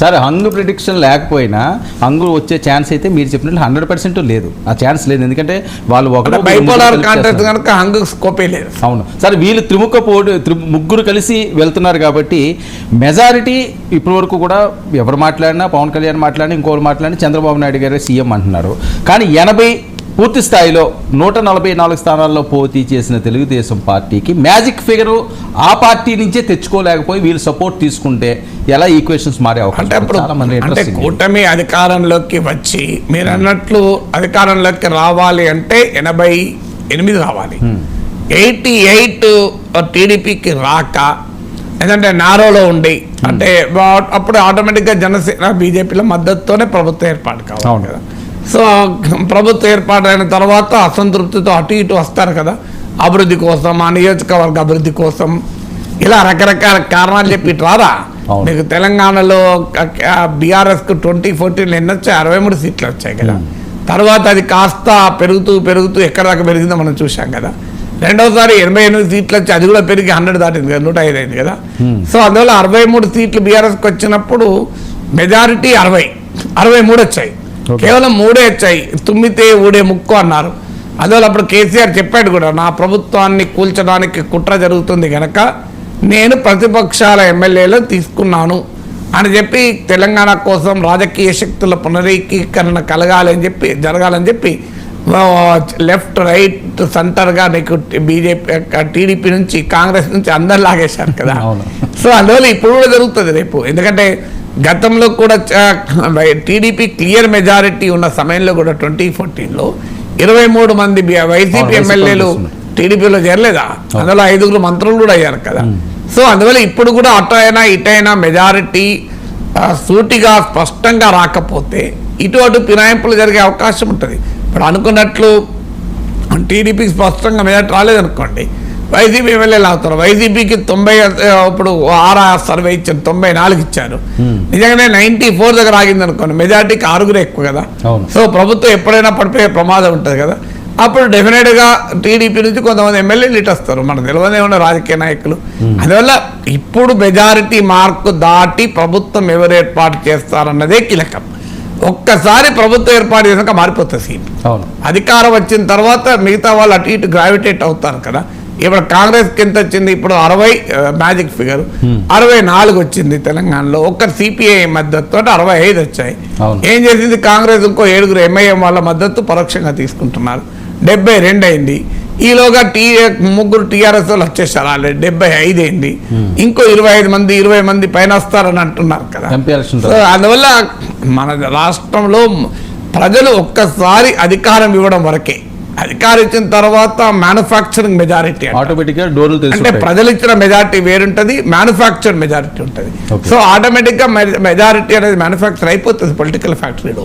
సరే హంగు ప్రిడిక్షన్ లేకపోయినా హంగు వచ్చే ఛాన్స్ అయితే మీరు చెప్పినట్లు హండ్రెడ్ పర్సెంట్ లేదు. ఆ ఛాన్స్ లేదు. ఎందుకంటే వాళ్ళు బైపోలార్ కనుక హంగు స్కోపే లేదు. అవును. సరే వీళ్ళు త్రిముఖ పోటీ ముగ్గురు కలిసి వెళ్తున్నారు కాబట్టి మెజారిటీ ఇప్పటి వరకు కూడా ఎవరు మాట్లాడినా పవన్ కళ్యాణ్ మాట్లాడినా ఇంకోరు మాట్లాడినా చంద్రబాబు నాయుడు గారే సీఎం అంటున్నారు. కానీ ఎనభై పూర్తి స్థాయిలో నూట నలభై నాలుగు స్థానాల్లో పోటీ చేసిన తెలుగుదేశం పార్టీకి మ్యాజిక్ ఫిగరు ఆ పార్టీ నుంచే తెచ్చుకోలేకపోయి వీళ్ళు సపోర్ట్ తీసుకుంటే ఎలా ఈక్వేషన్స్ మారే అవకాశం అంటే అంటే. కూటమి అధికారంలోకి వచ్చి మీరు అన్నట్లు అధికారంలోకి రావాలి అంటే ఎనభై ఎనిమిది రావాలి. ఎయిటీ ఎయిట్ టీడీపీకి రాక ఎందుకంటే నారోలో ఉండి అంటే వా- అప్పుడు ఆటోమేటిక్గా జనసేన బీజేపీల మద్దతుతోనే ప్రభుత్వం ఏర్పాటు కావాలి. కదా. సో ప్రభుత్వం ఏర్పాటైన తర్వాత అసంతృప్తితో అటు ఇటు వస్తారు కదా. అభివృద్ధి కోసం ఆ నియోజకవర్గ అభివృద్ధి కోసం. ఇలా రకరకాల కారణాలు చెప్పి రారా. మీకు తెలంగాణలో బీఆర్ఎస్కు ట్వంటీ ఫోర్టీన్ ఎన్ని వచ్చాయి అరవై మూడు సీట్లు వచ్చాయి కదా. తర్వాత అది కాస్త పెరుగుతూ పెరుగుతూ ఎక్కడ దాకా పెరిగిందో మనం చూసాం కదా. రెండోసారి ఎనభై ఎనిమిది సీట్లు వచ్చి అది కూడా పెరిగి హండ్రెడ్ దాటింది కదా నూట ఐదు అయింది కదా. సో అందువల్ల అరవై మూడు సీట్లు బీఆర్ఎస్కి వచ్చినప్పుడు మెజారిటీ అరవై అరవై మూడు వచ్చాయి. కేవలం మూడే వచ్చాయి. తుమ్మితే ఊడే ముక్కు అన్నారు. అందువల్ల అప్పుడు కేసీఆర్ చెప్పాడు కూడా నా ప్రభుత్వాన్ని కూల్చడానికి కుట్ర జరుగుతుంది గనక నేను ప్రతిపక్షాల ఎమ్మెల్యేలు తీసుకున్నాను అని చెప్పి తెలంగాణ కోసం రాజకీయ శక్తుల పునరీకీకరణ కలగాలి అని చెప్పి జరగాలని చెప్పి లెఫ్ట్ రైట్ సెంటర్గా నీకు బీజేపీ టీడీపీ నుంచి కాంగ్రెస్ నుంచి అందరు లాగేశారు కదా. సో అందువల్ల ఇప్పుడు కూడా జరుగుతుంది రేపు. ఎందుకంటే గతంలో కూడా టీడీపీ క్లియర్ మెజారిటీ ఉన్న సమయంలో కూడా ట్వంటీ ఫోర్టీన్లో ఇరవై మూడు మంది వైసీపీ ఎమ్మెల్యేలు టీడీపీలో చేరలేదా? అందులో ఐదుగురు మంత్రులు కూడా అయ్యారు కదా. సో అందువల్ల ఇప్పుడు కూడా అటు అయినా ఇటైనా మెజారిటీ సూటిగా స్పష్టంగా రాకపోతే ఇటు అటు ఫిరాయింపులు జరిగే అవకాశం ఉంటుంది. ఇప్పుడు అనుకున్నట్లు టీడీపీకి స్పష్టంగా మెజార్టీ రాలేదనుకోండి వైసీపీ ఎమ్మెల్యేలు అవుతారు వైసీపీకి తొంభై ఇప్పుడు ఆరా సర్వే ఇచ్చారు తొంభై నాలుగు ఇచ్చారు. నిజంగానే నైన్టీ ఫోర్ దగ్గర ఆగింది అనుకోండి మెజార్టీకి ఆరుగురే ఎక్కువ కదా. సో ప్రభుత్వం ఎప్పుడైనా పడిపోయే ప్రమాదం ఉంటుంది కదా. అప్పుడు డెఫినెట్గా టీడీపీ నుంచి కొంతమంది ఎమ్మెల్యేలు ఇటు వస్తారు. మనకు తెలియదే ఉన్న రాజకీయ నాయకులు. అందువల్ల ఇప్పుడు మెజారిటీ మార్కు దాటి ప్రభుత్వం ఎవరు ఏర్పాటు చేస్తారన్నదే కీలకం. ఒక్కసారి ప్రభుత్వం ఏర్పాటు చేసాక మారిపోతుంది సీన్. అధికారం వచ్చిన తర్వాత మిగతా వాళ్ళు అటు ఇటు గ్రావిటేట్ అవుతారు కదా. ఇప్పుడు కాంగ్రెస్ కింద వచ్చింది ఇప్పుడు అరవై మ్యాజిక్ ఫిగర్ అరవై నాలుగు వచ్చింది తెలంగాణలో. ఒక్క సిపిఐ మద్దతు అరవై ఐదు వచ్చాయి. ఏం చేసింది? కాంగ్రెస్ ఇంకో ఏడుగురు ఎంఐఎం వాళ్ళ మద్దతు పరోక్షంగా తీసుకుంటున్నారు. డెబ్బై రెండు అయింది. ఈలోగా టీ ముగ్గురు టీఆర్ఎస్ వాళ్ళు వచ్చేసారు ఆల్రెడీ. డెబ్బై ఐదు అయింది. ఇంకో ఇరవై ఐదు మంది ఇరవై మంది పైన వస్తారని అంటున్నారు కదా. సో అందువల్ల మన రాష్ట్రంలో ప్రజలు ఒక్కసారి అధికారం ఇవ్వడం వరకే. అధికారం ఇచ్చిన తర్వాత మ్యానుఫ్యాక్చరింగ్ మెజారిటీ ఆటోమేటిక్గా డోర్లు అంటే ప్రజలు ఇచ్చిన మెజారిటీ వేరుంటది మ్యానుఫ్యాక్చర్ మెజారిటీ ఉంటుంది. సో ఆటోమేటిక్గా మెజారిటీ అనేది మ్యానుఫ్యాక్చర్ అయిపోతుంది పొలిటికల్ ఫ్యాక్టరీలో